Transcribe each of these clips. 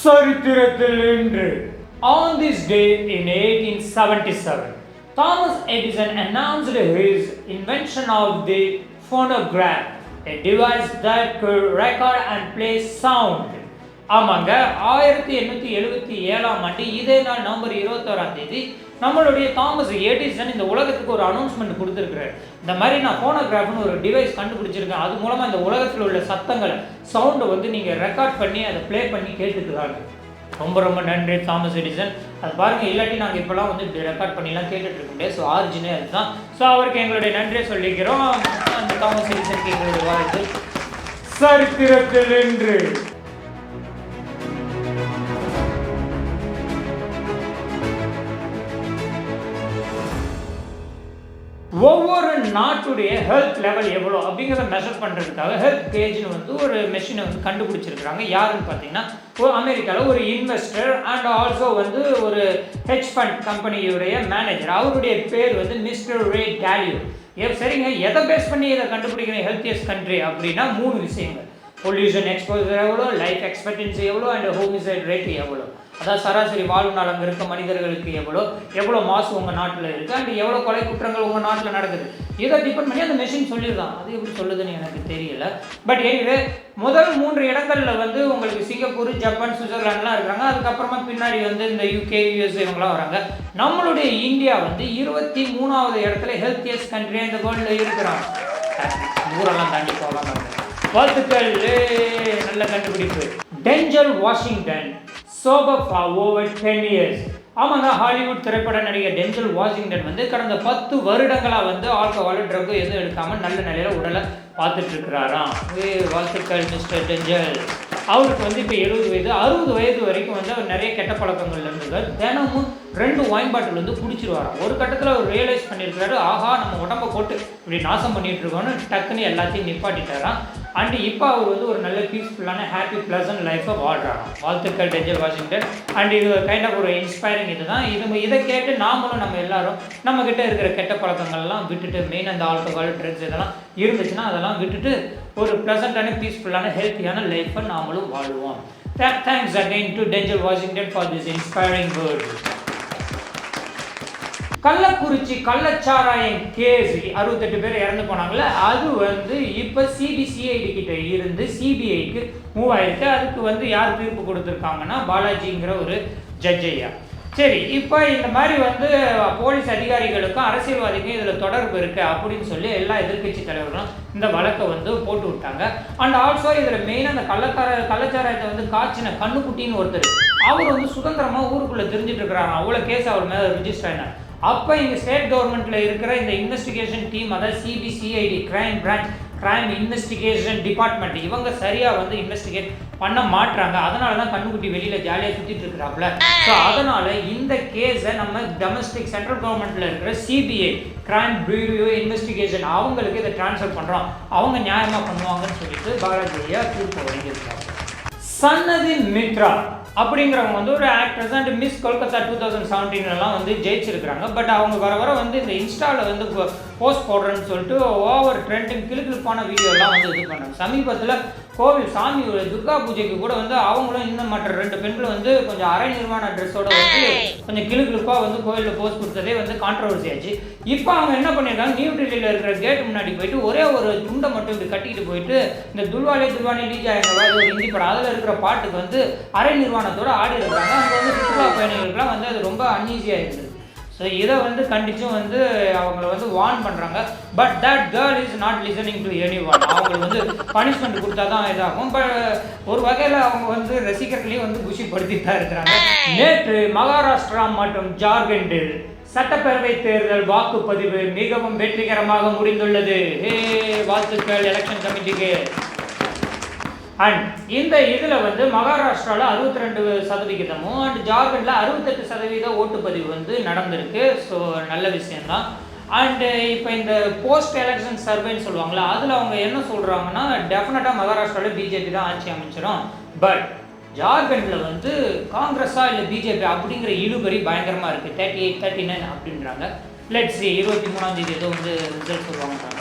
சரித்திரத்தில் இன்று On this day in 1877, Thomas Edison announced his invention of the phonograph, a device that could record and play sound. ஆமாங்க ஆயிரத்தி எண்ணூற்றி எழுபத்தி ஏழாம் ஆண்டு இதே நாள் நவம்பர் இருபத்தோராம் தேதி நம்மளுடைய தாமஸ் ஏடிசன் இந்த உலகத்துக்கு ஒரு அனௌன்ஸ்மெண்ட் கொடுத்துருக்குறாரு. இந்த மாதிரி நான் ஃபோனோகிராஃப்னு ஒரு டிவைஸ் கண்டுபிடிச்சிருக்கேன். அது மூலமாக இந்த உலகத்தில் உள்ள சத்தங்களை சவுண்டை வந்து நீங்கள் ரெக்கார்ட் பண்ணி அதை ப்ளே பண்ணி கேட்டுக்கிறாங்க ரொம்ப ரொம்ப நன்றி தாமஸ் எடிசன் அது பாருங்கள் இல்லாட்டி நாங்கள் இப்போலாம் வந்து இப்படி ரெக்கார்ட் பண்ணிலாம் கேட்டுட்டு இருக்கோம் முடியாது ஸோ ஆரிஜினே அதுதான். ஸோ அவருக்கு எங்களுடைய நன்றியை சொல்லிக்கிறோம். அந்த தாமஸ் எடிசனுக்கு எங்களுடைய வாழ்த்து. சரித்திரத்தில் என்று நாட்டுடைய ஹெல்த் லெவல் எவ்வளோ அப்படிங்கிறத மெஷர் பண்ணுறதுக்காக ஹெல்த் கேஜ்னு வந்து ஒரு மெஷினை வந்து கண்டுபிடிச்சிருக்கிறாங்க. யாருன்னு பார்த்தீங்கன்னா ஒரு அமெரிக்காவில் ஒரு இன்வெஸ்டர் அண்ட் ஆல்சோ வந்து ஒரு ஹெச் ஃபண்ட் கம்பெனியுடைய மேனேஜர் அவருடைய பேர் வந்து மிஸ்டர் ரே டேலியோ ஏ சரிங்க. எதை பேஸ் பண்ணி இதை கண்டுபிடிக்கிறேன் ஹெல்த்தியஸ்ட் கண்ட்ரி அப்படின்னா மூணு விஷயங்கள். பொல்யூஷன் எக்ஸ்போசர் எவ்வளோ லைஃப் எக்ஸ்பெக்டன்சி எவ்வளோ அண்ட் ஹோமிசைட் ரேட் எவ்வளோ அதாவது சராசரி வாழ்வு நாள் அங்கே இருக்க மனிதர்களுக்கு எவ்வளோ எவ்வளோ மாசு உங்கள் நாட்டில் இருக்குது அண்ட் எவ்வளோ கொலை குற்றங்கள் உங்கள் நாட்டில் நடக்குது. இதை டிபெண்ட் பண்ணி அந்த மெஷின் சொல்லியிருக்கான் அது எப்படி சொல்லுதுன்னு எனக்கு தெரியல. பட் எனிவே முதல் மூன்று இடங்களில் வந்து உங்களுக்கு சிங்கப்பூர் ஜப்பான் சுவிட்சர்லாண்ட்லாம் இருக்காங்க. அதுக்கப்புறமா பின்னாடி வந்து இந்த யூகே யூஎஸ்ஏ இவங்களாம் வராங்க. நம்மளுடைய இந்தியா வந்து இருபத்தி மூணாவது இடத்துல ஹெல்த்தியஸ்ட் கண்ட்ரி இந்த வேர்ல்டில் இருக்கிறாங்க. ஊரெல்லாம் தாண்டி போகலாம் வாழ்த்துக்கள். நல்ல கண்டுபிடிப்பு. Denzel Washington. Sober for over ten years ஆமாங்க ஹாலிவுட் திரைப்பட நடிகர் டெஞ்சல் வாஷிங்டன் வந்து கடந்த பத்து வருடங்களாக வந்து ஆல்கஹால் ட்ரக் எதுவும் எடுக்காமல் நல்ல நிலையில் உடலை பார்த்துட்டு இருக்கிறாராம் வாழ்த்துக்கள் மிஸ்டர் டெஞ்சல் அவருக்கு வந்து இப்போ எழுபது வயது அறுபது வயது வரைக்கும் வந்து அவர் நிறைய கெட்ட பழக்கங்கள் இருந்தது தினமும் ரெண்டு ஒயின் பாட்டில் வந்து குடிச்சிருவாராம். ஒரு கட்டத்தில் அவர் ரியலைஸ் பண்ணியிருக்கிறாரு ஆஹா நம்ம உடம்பை போட்டு இப்படி நாசம் பண்ணிட்டு இருக்கோம்னு டக்குன்னு எல்லாத்தையும் நிப்பாட்டிட்டாராம். அண்டு இப்போ அவர் வந்து ஒரு நல்ல பீஸ்ஃபுல்லான ஹாப்பி ப்ளசன்ட் லைஃப்பை வாழ்கிறாராம் வாழ்த்துக்கள் டெஞ்சல் வாஷிங்டன். அண்ட் இது கைண்ட் ஆஃப் ஒரு இன்ஸ்பைரிங் இதுதான். இது இதை கேட்டு நாமளும் நம்ம எல்லாரும் நம்ம இருக்கிற கெட்ட பழக்கங்கள்லாம் விட்டுட்டு மெயின் அந்த ஆல்கஹால் ட்ரக்ஸ் இதெல்லாம் இருந்துச்சுன்னா அதெல்லாம் விட்டுட்டு ஒரு ப்ளசண்ட்டான பீஸ்ஃபுல்லான ஹெல்த்தியான லைஃப்பை நாமளும் வாழ்வோம். Thanks again to Denzel Washington for this inspiring world Kallakurichi கள்ளச்சாராயம் கேஸ் அறுபத்தெட்டு பேர் இறந்து போனாங்கல்ல அது வந்து இப்போ சிபிசிஐடி கிட்ட இருந்து சிபிஐக்கு மூவ் ஆயிருக்கு அதுக்கு வந்து யார் தீர்ப்பு கொடுத்துருக்காங்கன்னா பாலாஜிங்கிற ஒரு ஜட்ஜ் ஐயா. சரி இப்போ இந்த மாதிரி வந்து போலீஸ் அதிகாரிகளுக்கும் அரசியல்வாதிக்கும் இதில் தொடர்பு இருக்குது அப்படின்னு சொல்லி எல்லா எதிர்க்கட்சி தலைவர்களும் இந்த வழக்கை வந்து போட்டு விட்டாங்க. அண்ட் ஆல்சோ இதில் மெயினாக அந்த கள்ளக்கார கள்ளச்சாராயத்தை வந்து காய்ச்சின கண்ணுக்குட்டின்னு ஒருத்தர் அவர் வந்து சுதந்திரமாக ஊருக்குள்ளே தெரிஞ்சிட்டு இருக்கிறாங்க அவ்வளோ கேஸ் அவர் மேலே ரிஜிஸ்டர் ஆயினார். அப்போ இங்கே ஸ்டேட் கவர்மெண்ட்டில் இருக்கிற இந்த இன்வெஸ்டிகேஷன் டீம் அதாவது CBCID crime branch crime investigation department இவங்க சரியாக வந்து இன்வெஸ்டிகேட் பண்ண மாட்டுறாங்க அதனால தான் கண்ணுக்குட்டி வெளியில் ஜாலியாக சுற்றிட்டு இருக்கிறாப்புல. ஸோ அதனால் இந்த கேஸை நம்ம டொமஸ்டிக் சென்ட்ரல் கவர்மெண்ட்டில் இருக்கிற சிபிஐ கிரைம் பியூரோ இன்வெஸ்டிகேஷன் அவங்களுக்கு இதை ட்ரான்ஸ்ஃபர் பண்ணுறோம் அவங்க நியாயமாக பண்ணுவாங்கன்னு சொல்லிட்டு பாலாஜியா தீர்ப்பு வழங்கியிருக்காங்க சன்னதி மித்ரா. அப்படிங்கிறவங்க வந்து ஒரு actress and miss Kolkata two thousand செவன்டீன்லாம் வந்து ஜெயிச்சிருக்கிறாங்க. பட் அவங்க வர வர வந்து இந்த இன்ஸ்டாவில் வந்து போஸ்ட் போடுறேன்னு சொல்லிட்டு ஓவர் ட்ரெண்டிங் கிளுக்கிழப்பான வீடியோலாம் வந்து இது பண்ணாங்க. சமீபத்தில் கோவில் சாமி துர்கா பூஜைக்கு கூட வந்து அவங்களும் இன்னும் மற்ற ரெண்டு பெண்களும் வந்து கொஞ்சம் அரை நிர்வாண ட்ரெஸ்ஸோட வந்து கொஞ்சம் கிளுக்கிழப்பாக வந்து கோவிலில் போஸ்ட் கொடுத்ததே வந்து கான்ட்ரவர்சி ஆச்சு. இப்போ அவங்க என்ன பண்ணியிருக்காங்க? நியூ டெல்லியில் இருக்கிற கேட் முன்னாடி போயிட்டு ஒரே ஒரு துண்டை மட்டும் இப்படி கட்டிக்கிட்டு போயிட்டு இந்த துல்வாலே துல்வானி லீஜா எங்கவா ஒரு ஹிந்தி படம் அதில் இருக்கிற பாட்டுக்கு வந்து அரை நிர்வாணத்தோட ஆடி இருக்காங்க அங்கே வந்து சுற்றுலா பயணிகளுக்குலாம் வந்து அது ரொம்ப அன்ஈஸியாக இருந்தது ஸோ இதை வந்து கண்டிச்சும் வந்து அவங்கள வந்து வார்ன் பண்ணுறாங்க but that girl is not listening to anyone அவங்களுக்கு வந்து பனிஷ்மெண்ட் கொடுத்தா தான் இதாகும். பட் ஒரு வகையில் அவங்க வந்து ரசிகர்களையும் வந்து குஷிப்படுத்திட்டு தான் இருக்கிறாங்க நேற்று மகாராஷ்டிரா மற்றும் ஜார்க்கண்டில் சட்டப்பேரவை தேர்தல் வாக்குப்பதிவு மிகவும் வெற்றிகரமாக முடிந்துள்ளது. ஹே வாழ்த்துக்கள் எலெக்ஷன் கமிட்டிக்கு அண்ட் இந்த இதில் வந்து மகாராஷ்டிராவில் அறுபத்தி ரெண்டு சதவிகிதமும் அண்ட் ஜார்க்கண்டில் அறுபத்தெட்டு சதவீத ஓட்டுப்பதிவு வந்து நடந்திருக்கு. ஸோ நல்ல விஷயம்தான். அண்டு இப்போ இந்த போஸ்ட் எலெக்ஷன் சர்வேன்னு சொல்லுவாங்களா அதில் அவங்க என்ன சொல்கிறாங்கன்னா டெஃபினட்டாக மகாராஷ்டிராவில் பிஜேபி தான் ஆட்சி அமைச்சிடும் பட் ஜார்க்கண்டில் வந்து காங்கிரஸா இல்லை பிஜேபி அப்படிங்கிற இழுபறி பயங்கரமாக இருக்குது தேர்ட்டி எயிட் தேர்ட்டி நைன் அப்படின்றாங்க லெட்ஸ் இருபத்தி மூணாம் தேதி ஏதோ வந்து ரிசல்ட் சொல்லுவாங்க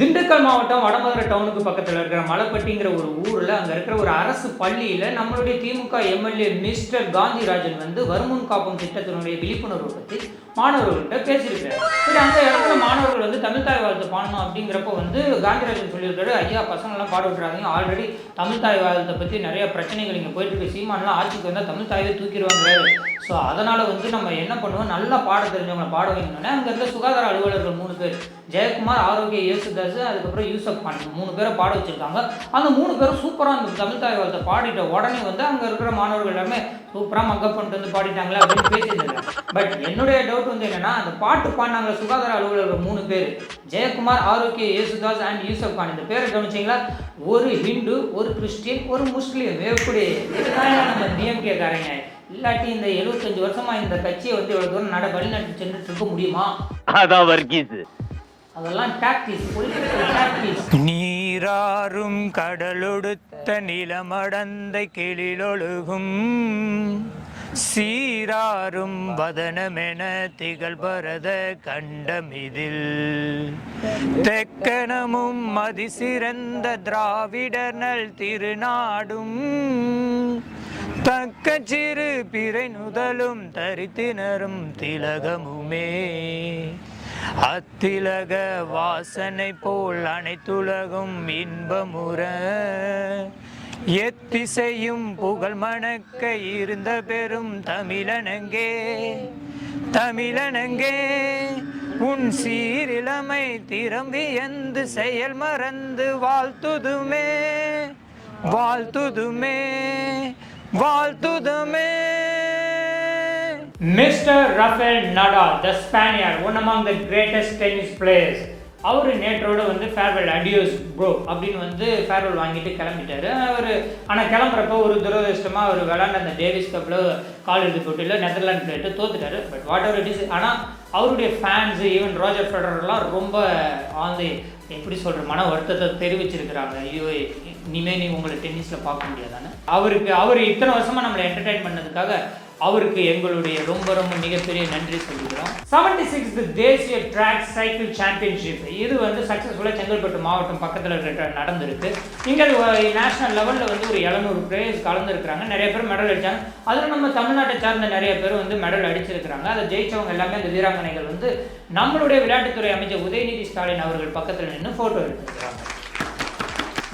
திண்டுக்கல் மாவட்டம் வடமதுரை டவுனுக்கு பக்கத்தில் இருக்கிற மலைப்பட்டிங்கிற ஒரு ஊரில் அங்கே இருக்கிற ஒரு அரசு பள்ளியில் நம்மளுடைய திமுக எம்எல்ஏ மிஸ்டர் காந்திராஜன் வந்து வருமுன் காப்போம் திட்டத்தினுடைய விழிப்புணர்வு பற்றி மாணவர்கள்ட்ட பேசியிருக்காரு சரி அந்த இடத்துல மாணவர்கள் வந்து தமிழ் தாய் வாழ்த்து பாடணும் அப்படிங்கிறப்ப வந்து காந்திராஜன் சொல்லியிருக்காரு ஐயா பசங்கள்லாம் பாட ஆல்ரெடி தமிழ் தாய் வாழ்த்தை பற்றி நிறைய பிரச்சனைகள் இங்கே போயிட்டு இருக்கு. சீமான்லாம் ஆட்சிக்கு வந்தால் தமிழ் தாயே தூக்கிடுவாங்க ஸோ அதனால் வந்து நம்ம என்ன பண்ணுவோம்? நல்லா பாட தெரிஞ்சவங்களை பாட வைக்கணும்னா அங்கே இருந்த சுகாதார அலுவலர்கள் மூணு பேர் ஜெயக்குமார் ஆரோக்கிய இயேசுதாஸ் அதுக்கப்புறம் யூசப் கான் மூணு பேரை பாட வச்சிருக்காங்க. அந்த மூணு பேரும் சூப்பராக அந்த தமிழ் தாய் வாழ்த்தை பாடிட்ட உடனே வந்து அங்கே இருக்கிற மாணவர்கள் எல்லாமே சூப்பராக மக்கப் பண்ணிட்டு வந்து பாடிட்டாங்களே அப்படின்னு பேசியிருந்தாங்க. பட் என்னுடைய டவுட் வந்து என்னன்னா அந்த பாட்டு பாடினாங்க சுகாதார அலுவலர்கள் மூணு பேர். ஜெயக்குமார் ஆரோக்கிய யேசுதாஸ் அண்ட் யூசப் கான். இந்த பேரை கவனிச்சிங்களா? ஒரு ஹிந்து ஒரு கிறிஸ்டியன் ஒரு முஸ்லீம். எப்படி? இதுதான் நம்ம டிஎம்கே இல்லாட்டி இந்த எழுபத்தஞ்சு வருஷமா இந்த கட்சியை வந்து இவ்வளவு தூரம் நட வழிநடத்தி சென்றுட்டு இருக்க முடியுமா? அதான் வர்க்கீஸ் அதெல்லாம் டாக்டிஸ் நீராறும் கடலொடுத்த நிலமடந்த கிளிலொழுகும். சீராரும் வதனமென திகழ்பரத கண்டமிதில். தெக்கனமும் மதிசிறந்த திராவிடர் நல் திருநாடும். தக்க சிறு பிறை நுதலும் தரித்தினரும் திலகமுமே. அத்திலக வாசனை போல் அனைத்துலகும் இன்பமுற. எத்திசையும் புகழ் மணக்க இருந்த பெரும் தமிழனங்கே தமிழனங்கே. உன் சீரிழமை திரும்பி எந்து செயல் மறந்து வாழ்த்துதுமே வாழ்த்துதுமே வாழ்த்துதுமே. Mister Rafael Nadal the Spaniard one among the greatest tennis players அவர் நேற்றோட வந்து ஃபேர்வெல் அடியோஸ் ப்ரோ அப்படின்னு வந்து ஃபேர்வெல் வாங்கிட்டு கிளம்பிட்டாரு. அவர் ஆனால் கிளம்புறப்போ ஒரு துரதிருஷ்டமாக அவர் விளாண்ட அந்த டேவிஸ் கப்பில் கால் இறுதி போட்டியில் நெதர்லாண்ட் பிளேட்டு தோத்துட்டாரு. But whatever it is ஆனால் அவருடைய ஃபேன்ஸு ஈவன் ரோஜர் ஃபெடரர்லாம் ரொம்ப ஆந்து எப்படி சொல்கிற மன வருத்தத்தை தெரிவிச்சிருக்கிறாங்க. ஐயோ இனிமேல் நீ உங்களை டென்னிஸில் பார்க்க முடியாதானே அவருக்கு அவர் இத்தனை வருஷமாக நம்மளை என்டர்டைன் பண்ணதுக்காக அவருக்கு எங்களுடைய ரொம்ப ரொம்ப மிகப்பெரிய நன்றி சொல்லிக்கிறோம். செவன்டி சிக்ஸ் தேசிய ட்ராக் சைக்கிள் சாம்பியன்ஷிப் இது வந்து சக்ஸஸ்ஃபுல்லாக செங்கல்பட்டு மாவட்டம் பக்கத்தில் இருக்கிற நடந்திருக்கு. இங்கே நேஷனல் லெவலில் வந்து ஒரு எழுநூறு பிளேயர்ஸ் கலந்துருக்கிறாங்க. நிறைய பேர் மெடல் அடிச்சாங்க. அதில் நம்ம தமிழ்நாட்டை சார்ந்த நிறைய பேர் வந்து மெடல் அடிச்சிருக்கிறாங்க. அதை ஜெயிச்சவங்க எல்லாமே அந்த வீராங்கனைகள் வந்து நம்மளுடைய விளையாட்டுத்துறை அமைச்சர் உதயநிதி ஸ்டாலின் அவர்கள் பக்கத்தில் நின்று ஃபோட்டோ எடுத்துருக்கிறாங்க.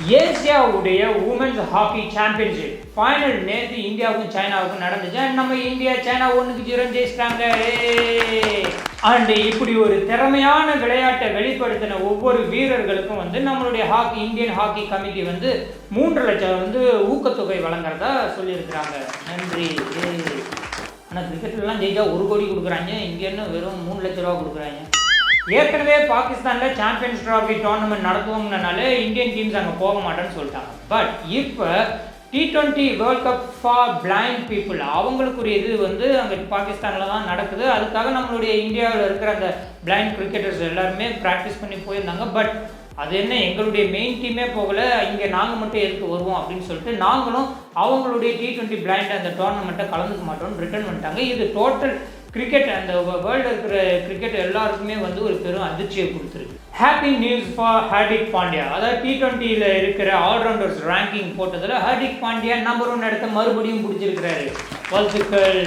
ஏசியாவுடைய உமன்ஸ் ஹாக்கி சாம்பியன்ஷிப் ஃபைனல் நேற்று இந்தியாவுக்கும் சைனாவுக்கும் நடந்துச்சு. அண்ட் நம்ம இந்தியா சைனா ஒன்றுக்கு ஜீரோ ஜெயிச்சிட்டாங்க. அண்ட் இப்படி ஒரு திறமையான விளையாட்டை வெளிப்படுத்தின ஒவ்வொரு வீரர்களுக்கும் வந்து நம்மளுடைய ஹாக்கி இந்தியன் ஹாக்கி கமிட்டி வந்து மூன்று லட்சம் வந்து ஊக்கத்தொகை வழங்குறதா சொல்லியிருக்கிறாங்க. நன்றி. ஆனால் கிரிக்கெட்லாம் ஜெயிச்சா ஒரு கோடி கொடுக்குறாங்க. இங்கேன்னு வெறும் மூணு லட்ச ரூபா கொடுக்குறாங்க. ஏற்கனவே பாகிஸ்தானில் சாம்பியன்ஸ் ட்ராஃபி டோர்னமெண்ட் நடத்துவோம்னால இந்தியன் டீம்ஸ் அங்கே போக மாட்டேன்னு சொல்லிட்டாங்க. பட் இப்போ T twenty world cup for blind people அவங்களுக்குரிய இது வந்து அங்கே பாகிஸ்தானில் தான் நடக்குது. அதுக்காக நம்மளுடைய இந்தியாவில் இருக்கிற அந்த பிளைண்ட் கிரிக்கெட்டர்ஸ் எல்லாருமே ப்ராக்டிஸ் பண்ணி போயிருந்தாங்க. பட் அது என்ன எங்களுடைய மெயின் டீமே போகல இங்கே நாங்கள் மட்டும் எதுக்கு வருவோம் அப்படின்னு சொல்லிட்டு நாங்களும் அவங்களுடைய டி ட்வெண்ட்டி பிளைண்ட் அந்த டோர்னமெண்ட்டை கலந்துக்க மாட்டோம்னு ரிட்டர்ன் பண்ணிட்டாங்க இது டோட்டல் கிரிக்கெட் அந்த வேர்ல்டு இருக்கிற கிரிக்கெட் எல்லாருக்குமே வந்து ஒரு பெரும் அதிர்ச்சியை கொடுத்துருக்கு. Happy news for Hardik Pandya அதாவது டி ட்வெண்ட்டியில் இருக்கிற ஆல்ரவுண்டர்ஸ் ரேங்கிங் போட்டதில் ஹார்திக் பாண்டியா நம்பர் ஒன் இடத்த மறுபடியும் பிடிச்சிருக்கிறாரு. வாழ்த்துக்கள்.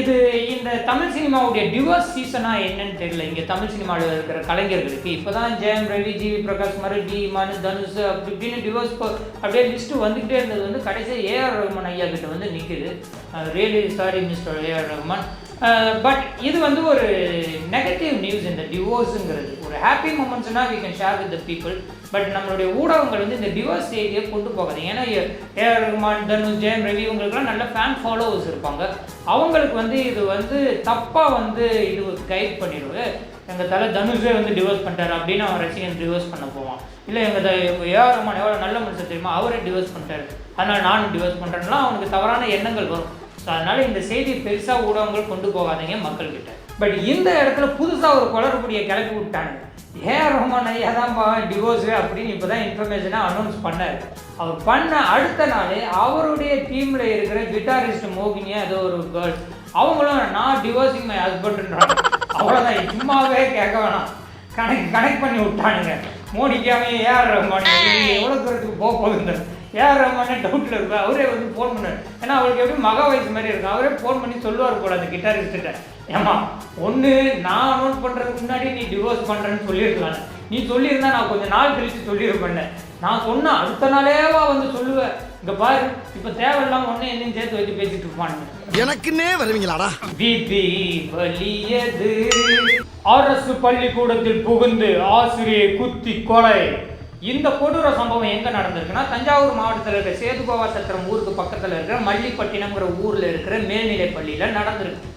இது இந்த தமிழ் சினிமாவுடைய டிவோர்ஸ் சீசனாக என்னன்னு தெரியல. இங்கே தமிழ் சினிமாவில் இருக்கிற கலைஞர்களுக்கு. இப்போ தான் ஜெயம் ரவி ஜிவி பிரகாஷ் மருடி மனு தனுஷ் அப்படி இப்படின்னு டிவோர்ஸ் அப்படியே லிஸ்ட்டு வந்துக்கிட்டே இருந்தது வந்து கடைசியாக ஏஆர் ரஹ்மான் ஐயா கிட்ட வந்து நிற்குது really sorry mister AR Rahman Uh, but இது வந்து ஒரு நெகட்டிவ் நியூஸ் இந்த டிவோர்ஸுங்கிறது ஒரு happy மூமெண்ட்ஸ்னால் we can share with the people but நம்மளுடைய ஊடகங்கள் வந்து இந்த டிவோர்ஸ் செய்தியை கொண்டு போகாது. ஏன்னா ஏஆர் ரஹ்மான் தனுஷ் ஜெயம் ரவி இவங்களுக்குலாம் நல்ல ஃபேன் ஃபாலோவர்ஸ் இருப்பாங்க. அவங்களுக்கு வந்து இது வந்து தப்பாக வந்து இது கைட் பண்ணிடுவது எங்கள் தலை தனுஷே வந்து டிவோர்ஸ் பண்ணிட்டார் அப்படின்னு அவன் ரசிகன் டிவோர்ஸ் பண்ண போவான். இல்லை எங்கள் த ஏஆர் ரஹ்மான் எவ்வளோ நல்ல மனுஷன் தெரியுமா? அவரே டிவோர்ஸ் பண்ணிட்டாரு. அதனால் நானும் டிவோர்ஸ் பண்ணுறேன்னா அவனுக்கு தவறான எண்ணங்கள் வரும். ஸோ அதனால் இந்த செய்தி பெருசாக ஊடகங்கள் கொண்டு போகாதீங்க மக்கள்கிட்ட. பட் இந்த இடத்துல புதுசாக ஒரு குளறுபடியை கிளப்பி விட்டாங்க. ஏன் ரஹ்மான் ஐயா தான் டிவோர்ஸு அப்படின்னு இப்போ தான் இன்ஃபர்மேஷனாக அனௌன்ஸ் பண்ணார். அவர் பண்ண அடுத்த நாள் அவருடைய டீமில் இருக்கிற கிட்டாரிஸ்ட் மோகினியா ஏதோ ஒரு கேர்ள் அவங்களும் நான் டிவோர்ஸிங் மை ஹஸ்பண்ட்ன்றாங்க அவ்வளோதான் சும்மாவே கேட்க வேணாம். கனெக்ட் கனெக்ட் பண்ணி விட்டானுங்க. மோடிக்காம ஏஆர் ரஹ்மான் எவ்வளோ தூரத்துக்கு போக போகுது ஏஆர் ரஹ்மானே டவுட்டில் இருப்பா அவரே வந்து ஃபோன் பண்ணார் ஏன்னா அவருக்கு எப்படி மக வயசு மாதிரி இருக்கும். அவரே ஃபோன் பண்ணி சொல்லுவார் போல அந்த கிட்டாரிஸ்ட்டு ஏமா ஒன்று நான் நோட் பண்ணுறதுக்கு முன்னாடி நீ டிவோர்ஸ் பண்ணுறேன்னு சொல்லியிருக்கலாம் நீ சொல்லியிருந்தா நான் கொஞ்சம் நாள் கழிச்சு சொல்லியிருப்பேன் நான் சொன்னேன் அடுத்த நாளேவா வந்து சொல்லுவேன். இங்கே பாரு இப்போ தேவையில்லாம ஒன்று என்னையும் சேர்த்து வச்சு பேசிட்டு இருப்பானுங்க. எனக்குன்னே வருவீங்களாடா? விதி வலியது. அரசு பள்ளிக்கூடத்தில் புகுந்து ஆசிரியை குத்தி கொலை. இந்த கொடூர சம்பவம் எங்க நடந்திருக்குன்னா தஞ்சாவூர் மாவட்டத்தில் இருக்கிற சேதுபாவா சத்திரம் ஊருக்கு பக்கத்தில் இருக்கிற மல்லிப்பட்டினம்ங்கிற ஊரில் இருக்கிற மேல்நிலை பள்ளியில் நடந்திருக்கு.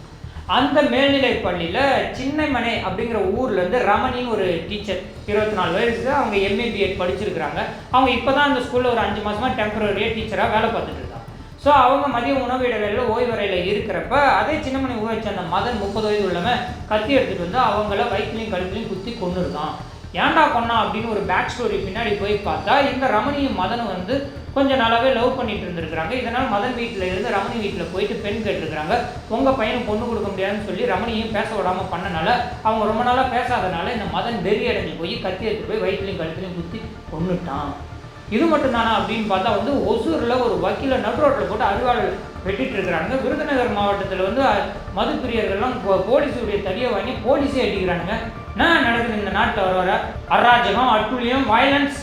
அந்த மேல்நிலை பள்ளியில் சின்னமனை அப்படிங்கிற ஊர்ல இருந்து ரமணின்னு ஒரு டீச்சர் இருபத்தி நாலு வயசு அவங்க எம்ஏ பிஎட் படிச்சிருக்கிறாங்க. அவங்க இப்பதான் அந்த ஸ்கூலில் ஒரு அஞ்சு மாசமா டெம்பரரியா டீச்சராக வேலை பார்த்துட்டு இருக்காங்க. ஸோ அவங்க மதிய உணவு இடைவேளையில் ஓய்வறையில் இருக்கிறப்ப அதே சின்னமணி ஊரை சேர்ந்த மதன் முப்பது வயது உள்ளவன் கத்தி எடுத்துட்டு வந்து அவங்கள வயிற்றுலையும் கழுத்துலையும் குத்தி கொண்டு இருக்கான் ஏன்டா கொன்னா அப்படின்னு ஒரு பேக் ஸ்டோரி பின்னாடி போய் பார்த்தா இந்த ரமணியும் மதனும் வந்து கொஞ்ச நாளாகவே லவ் பண்ணிட்டு இருந்திருக்கிறாங்க. இதனால் மதன் வீட்டில் இருந்து ரமணி வீட்டில் போயிட்டு பெண் கேட்டிருக்கிறாங்க. உங்கள் பையனுக்கு பொண்ணு கொடுக்க முடியாதுன்னு சொல்லி ரமணியும் பேச விடாமல் பண்ணனால அவங்க ரொம்ப நாளாக பேசாதனால இந்த மதன் வெறி அடைஞ்சு போய் கத்தி எடுத்து போய் வயிற்றுலையும் கழுத்துலையும் குத்தி கொன்னுட்டான். இது மட்டும்தானா அப்படின்னு பார்த்தா வந்து ஒசூரில் ஒரு வக்கீல நடு ரோட்டில் போட்டு அருவாள் வெட்டிட்டு இருக்கிறாங்க. விருதுநகர் மாவட்டத்தில் வந்து அஹ், மது பிரியர்கள்லாம் போலீஸுடைய தடியை வாங்கி போலீஸே அடிக்கிறானுங்க. என்ன நடக்குது இந்த நாட்டில் வர வர அராஜகம் அட்டுழியம் வயலன்ஸ்